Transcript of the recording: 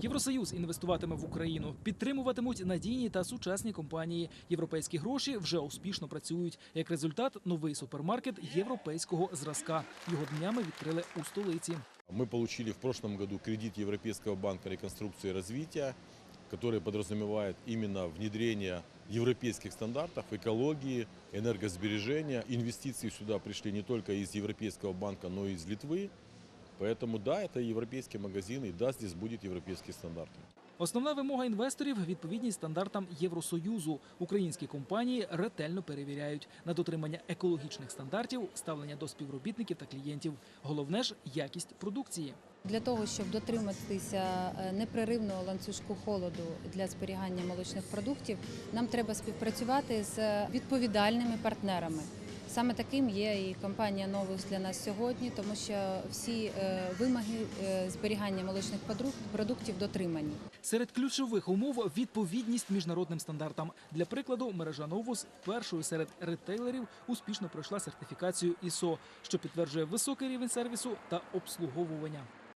Євросоюз інвестуватиме в Україну, підтримуватимуть надійні та сучасні компанії. Європейські гроші вже успішно працюють. Як результат, новий супермаркет європейського зразка. Його днями відкрили у столиці. Мы получили в прошлом году кредит Европейского банка реконструкции и развития, который подразумевает именно внедрение европейских стандартов экологии, энергосбережения. Инвестиции сюда пришли не только из Европейского банка, но и из Литвы. Поэтому да, это европейский магазин, и да, здесь будет европейские стандарты. Основна вимога інвесторів відповідність стандартам Євросоюзу. Українські компанії ретельно перевіряють на дотримання екологічних стандартів, ставлення до співробітників та клієнтів. Головне ж якість продукції. Для того, щоб дотриматися е, непреривного ланцюжку холоду для зберігання молочних продуктів, нам треба співпрацювати з відповідальними партнерами. Саме таким є і компанія Новус для нас сьогодні, тому що всі е, вимоги е, зберігання молочних продук- продуктів дотримані. Серед ключових умов відповідність міжнародним стандартам. Для прикладу, мережа Новус першою серед ретейлерів успішно пройшла сертифікацію ISO, що підтверджує високий рівень сервісу та обслуговування.